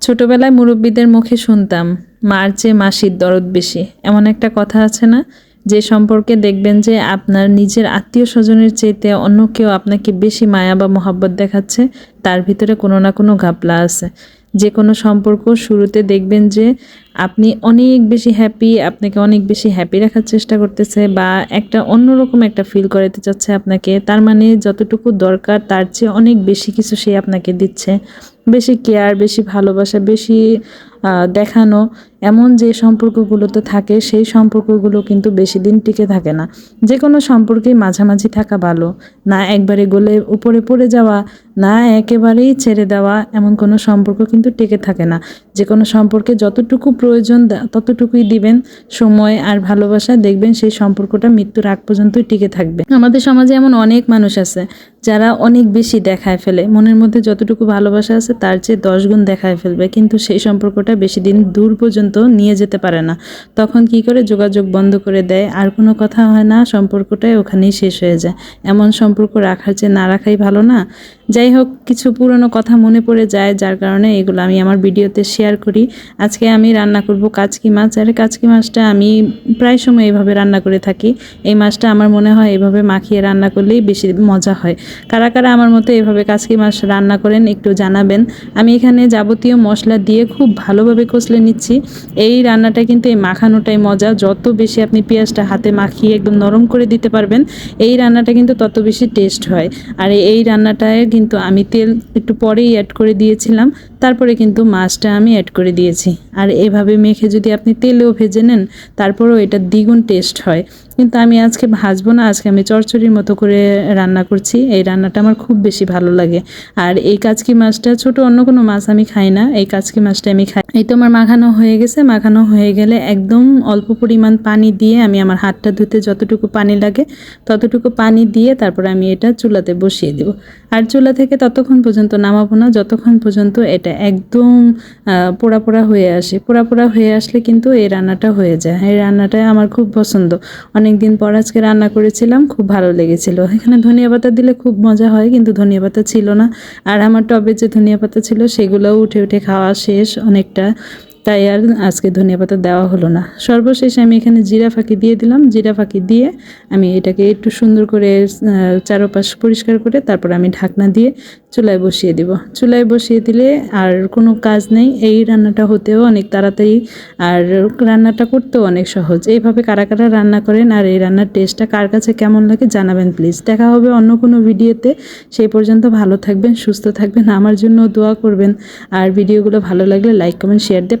ছোটবেলায় মুরব্বীদের মুখে শুনতাম, মার চেয়ে মাসির দরদ বেশি। এমন একটা কথা আছে না? যে সম্পর্কে দেখবেন যে আপনার নিজের আত্মীয় স্বজনের চেয়েতে অন্য কেউ আপনাকে বেশি মায়া বা মহাব্বত দেখাচ্ছে, তার ভিতরে কোনো না কোনো ঘাপলা আছে। যে কোনো সম্পর্ক শুরুতে দেখবেন যে আপনি অনেক বেশি হ্যাপি আপনাকে অনেক বেশি হ্যাপি রাখার চেষ্টা করতেছে বা একটা অন্যরকম একটা ফিল করাতে চাচ্ছে আপনাকে। তার মানে যতটুকু দরকার, তার চেয়ে অনেক বেশি কিছু সে আপনাকে দিচ্ছে। বেশি কেয়ার বেশি ভালোবাসা, বেশি দেখানো। এমন যে সম্পর্কগুলোতে থাকে, সেই সম্পর্কগুলো কিন্তু বেশি দিন টিকে থাকে না। যে কোনো সম্পর্কেই মাঝামাঝি থাকা ভালো। না একবারে গলে উপরে পড়ে যাওয়া, না একেবারেই ছেড়ে দেওয়া, এমন কোনো সম্পর্ক কিন্তু টিকে থাকে না। যে কোনো সম্পর্কে যতটুকু প্রয়োজন ততটুকুই দিবেন, সময় আর ভালোবাসা দেখবেন সেই সম্পর্কটা মৃত্যুর আগ পর্যন্তই টিকে থাকবে। আমাদের সমাজে এমন অনেক মানুষ আছে, যারা অনেক বেশি দেখায় ফেলে। মনের মধ্যে যতটুকু ভালোবাসা আছে, তার চেয়ে দশ গুণ দেখায় ফেলবে। কিন্তু সেই সম্পর্কটা বেশি দিন দূর পর্যন্ত নিয়ে যেতে পারে না। তখন কি করে যোগাযোগ বন্ধ করে দেয়? আর কোনো কথা হয় না, সম্পর্কটাই ওখানেই শেষ হয়ে যায়। এমন সম্পর্ক রাখার চেয়ে না রাখাই ভালো না? যাই হোক কিছু পুরনো কথা মনে পড়ে যায়, যার কারণে এগুলো আমি আমার ভিডিওতে শেয়ার করি। আজকে আমি রান্না করব কাচকি মাছ, আর কাচকি মাছটা আমি প্রায় সময় এভাবে রান্না করে থাকি। এই মাছটা আমার মনে হয় এভাবে মাখিয়ে রান্না করলেই বেশি মজা হয়। কারা কারা আমার মতো এভাবে কাচকি মাছ রান্না করেন একটু জানাবেন। আমি এখানে যাবতীয় মশলা দিয়ে খুব ভালোভাবে কষলে নিচ্ছি। এই রান্নাটা কিন্তু এই মাখানোটাই মজা। যত বেশি আপনি পেঁয়াজটা হাতে মাখিয়ে একদম নরম করে দিতে পারবেন, এই রান্নাটা কিন্তু তত বেশি টেস্ট হয়। আর এই রান্নাটায় কিন্তু আমি তেল একটু পরেই অ্যাড করে দিয়েছিলাম। তারপরে কিন্তু মাছটা আমি অ্যাড করে দিয়েছি। আর এভাবে মেখে যদি আপনি তেলেও ভেজে নেন, তারপরেও এটা দ্বিগুণ টেস্ট হয়। কিন্তু আমি আজকে ভাজবো না, আজকে আমি চচ্চড়ির মতো করে রান্না করছি। এই রান্নাটা আমার খুব বেশি ভালো লাগে। আর এই কাচকি মাছটা, ছোট অন্য কোনো মাছ আমি খাই না। এই কাচকি মাছটা আমি খাই। এই তো আমার মাখানো হয়ে গেছে। মাখানো হয়ে গেলে একদম অল্প পরিমাণ পানি দিয়ে আমি আমার হাতটা ধুতে যতটুকু পানি লাগে, ততটুকু পানি দিয়ে তারপর আমি এটা চুলাতে বসিয়ে দেব। আর চুলা থেকে ততক্ষণ পর্যন্ত নামাবো না। যতক্ষণ পর্যন্ত এটা একদম পোড়া পোড়া হয়ে আসে। পোড়া পোড়া হয়ে আসলে কিন্তু এই রান্নাটা হয়ে যায়। এই রান্নাটা আমার খুব পছন্দ। অনেক দিন পর আজকে রান্না করেছিলাম, খুব ভালো লেগেছিল। এখানে ধনিয়া পাতা দিলে খুব মজা হয়, কিন্তু ধনিয়া পাতা ছিল না। আর আমার টবে যে ধনিয়া পাতা ছিল, সেগুলোও উঠে উঠে খাওয়া শেষ অনেকটা। তাই আর আজকে ধনিয়া পাতা দেওয়া হলো না। সর্বশেষে আমি এখানে জিরা ফাঁকি দিয়ে দিলাম। জিরা ফাঁকি দিয়ে আমি এটাকে একটু সুন্দর করে চারপাশ পরিষ্কার করে তারপর আমি ঢাকনা দিয়ে চুলায় বসিয়ে দিব। চুলায় বসিয়ে দিলে আর কোনো কাজ নেই। এই রান্নাটা হতেও অনেক তাড়াতাড়ি আর রান্নাটা করতেও অনেক সহজ। এইভাবে কারা কারা রান্না করেন আর এই রান্নার টেস্টটা কার কাছে কেমন লাগে জানাবেন প্লিজ। দেখা হবে অন্য কোনো ভিডিওতে। সেই পর্যন্ত ভালো থাকবেন, সুস্থ থাকবেন। আমার জন্য দোয়া করবেন। আর ভিডিওগুলো ভালো লাগলে লাইক, কমেন্ট, শেয়ার দিয়ে